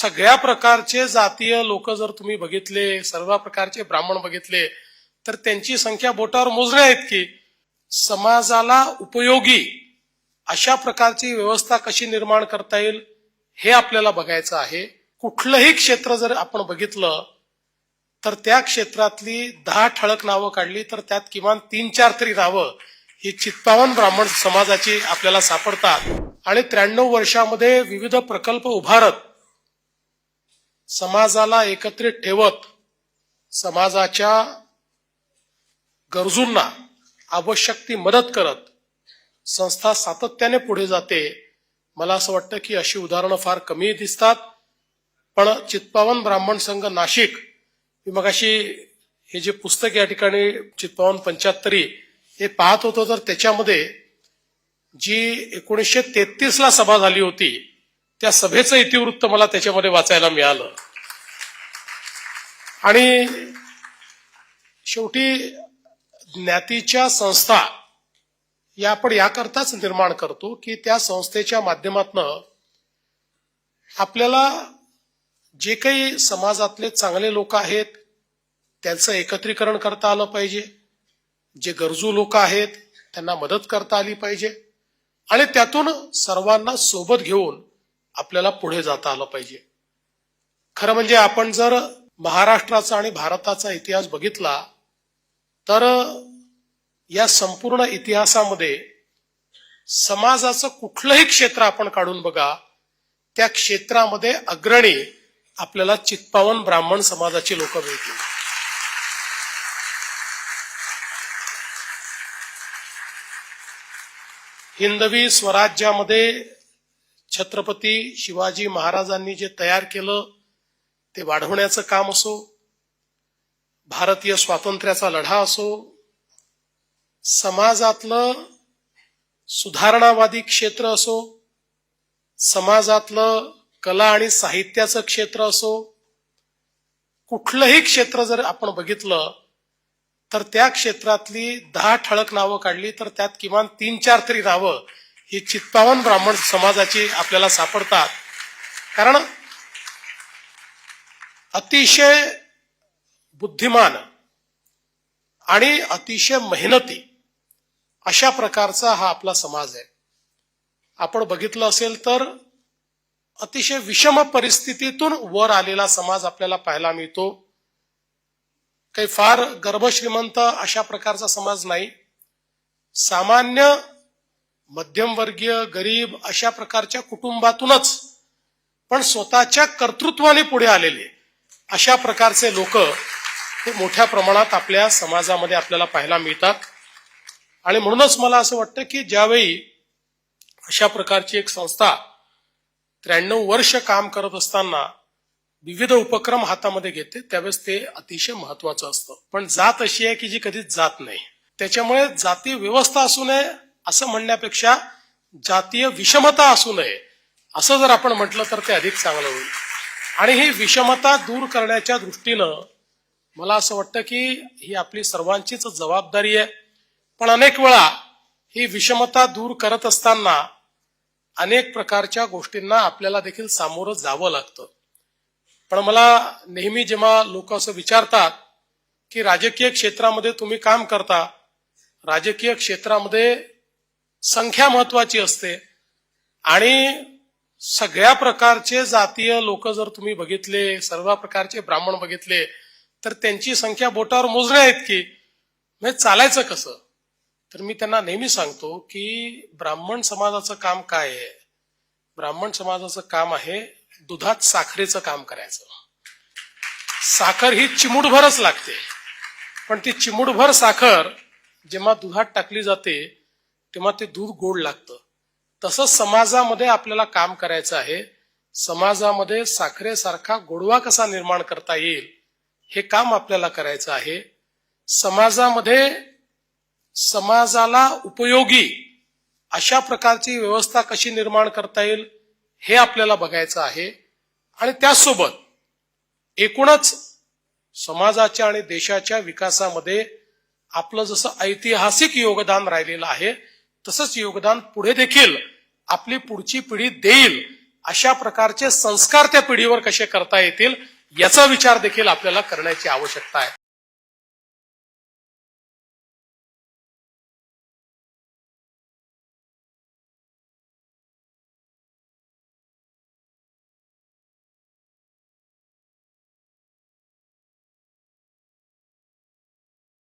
सगळ्या प्रकारचे जातीय लोक जर तुम्ही बघितले सर्व प्रकारचे ब्राह्मण बघितले तर त्यांची संख्या बोटावर मोजण्या इतकी समाजाला उपयोगी अशा प्रकारची व्यवस्था कशी निर्माण करता येईल हे आपल्याला बघायचं आहे. कुठलंही क्षेत्र जर आपण बघितलं तर त्या क्षेत्रातली दहा ठळक नावं काढली तर त्यात किमान तीन चार तरी नावं ही चित्पावन ब्राह्मण समाजाची आपल्याला सापडतात. आणि त्र्याण्णव वर्षामध्ये विविध प्रकल्प उभारत समाजाला एकत्रित ठेवत समाजाच्या गरजूंना आवश्यक ती मदत करत संस्था सातत्याने पुढे जाते मला असं वाटतं की अशी उदाहरणं फार कमी दिसतात. पण चित्पावन ब्राह्मण संघ नाशिक मी मगाशी हे जे पुस्तक या ठिकाणी चित्पावन पंच्याहत्तरी हे पाहत होतो तर त्याच्यामध्ये जी एकोणीसशे तेहतीसला सभा झाली होती त्या सभेचं इतिवृत्त मला त्याच्यामध्ये वाचायला मिळालं. आणि शेवटी ज्ञातीच्या संस्था या आपण याकरताच निर्माण करतो की त्या संस्थेच्या माध्यमातनं आपल्याला जे काही समाजातले चांगले लोक आहेत त्यांचं एकत्रीकरण करता आलं पाहिजे. जे गरजू लोक आहेत त्यांना मदत करता आली पाहिजे. आणि त्यातून सर्वांना सोबत घेऊन आपल्याला पुढे जाता आलं पाहिजे. खरं म्हणजे आपण जर महाराष्ट्राचा आणि भारताचा इतिहास बघितला तर या संपूर्ण इतिहासामध्ये समाजाचं कुठलंही क्षेत्र आपण काढून बघा त्या क्षेत्रामध्ये अग्रणी आपल्याला चित्पावन ब्राह्मण समाजाची लोक मिळतील. हिंदवी स्वराज्यामध्ये छत्रपती शिवाजी महाराजांनी जे तयार केलं ते वाढवण्याचं काम असो भारतीय स्वातंत्र्याचा लढा असो समाजातलं सुधारणावादी क्षेत्र असो समाजातलं कला आणि साहित्याचं क्षेत्र असो कुठलंही क्षेत्र जर आपण बघितलं तर त्या क्षेत्रातली दहा ठळक नावं काढली तर त्यात किमान तीन चार तरी नावं ही चित्पावन ब्राह्मण समाजाची आपल्याला सापडतात. कारण अतिशय बुद्धिमान आणि अतिशय मेहनती अशा प्रकारचा हा आपला समाज आहे. आपण बघितलं असेल तर अतिशय विषम परिस्थितीतून वर आलेला समाज आपल्याला पाहायला मिळतो. काही फार गर्भश्रीमंत अशा प्रकारचा समाज नाही. सामान्य मध्यमवर्गीय गरीब अशा प्रकारच्या कुटुंबातूनच पण स्वतःच्या कर्तृत्वाने पुढे आलेले. अशा प्रकारचे लोक हे मोठ्या प्रमाणात आपल्या समाजामध्ये आपल्याला पाहायला मिळतात. आणि म्हणूनच मला असं वाटतं की ज्यावेळी अशा प्रकारची एक संस्था त्र्याण्णव वर्ष काम करत असताना विविध उपक्रम हातामध्ये घेते त्यावेळेस ते अतिशय महत्वाचं असतं. पण जात अशी आहे की जी कधीच जात नाही. त्याच्यामुळे जाती व्यवस्था असू नये असं म्हणण्यापेक्षा जातीय विषमता असू नये. असं जर आपण म्हटलं तर ते अधिक चांगलं होईल. आणि ही विषमता दूर करण्याच्या दृष्टीनं मला असं वाटतं की ही आपली सर्वांचीच जबाबदारी आहे. पण अनेक वेळा ही विषमता दूर करत असताना अनेक प्रकारच्या गोष्टींना आपल्याला देखील सामोरं जावं लागतं. पण मला नेहमी जेव्हा लोक असं विचारतात की राजकीय क्षेत्रामध्ये तुम्ही काम करता राजकीय क्षेत्रामध्ये संख्या महत्वाची असते. आणि सगळ्या प्रकारचे जातीय लोक जर तुम्ही बघितले सर्व प्रकारचे ब्राह्मण बघितले तर त्यांची संख्या बोटावर मोजण्या इतकी म्हणजे चालायचं कसं? तर मी त्यांना नेहमी सांगतो की ब्राह्मण समाजाचं काम काय आहे? ब्राह्मण समाजाचं काम आहे दुधात साखरेचं काम करायचं. साखर ही चिमूटभरच लागते. पण ती चिमूटभर साखर जेव्हा दुधात टाकली जाते तेव्हा ते दूध गोड लागतं. तसंच समाजामध्ये आपल्याला काम करायचं आहे. समाजामध्ये साखरेसारखा गोडवा कसा निर्माण करता येईल हे काम आपल्याला करायचं आहे. समाजामध्ये समाजाला उपयोगी अशा प्रकारची व्यवस्था कशी निर्माण करता येईल हे आपल्याला बघायचं आहे. आणि त्याचसोबत एकूणच समाजाच्या आणि देशाच्या विकासामध्ये आपलं जसं ऐतिहासिक योगदान राहिलेलं आहे तसंच योगदान पुढे देखील आपली पुढची पिढी देईल. अशा प्रकारचे संस्कार त्या पिढीवर कसे करता येतील याचा विचार देखील आपल्याला करण्याची आवश्यकता आहे.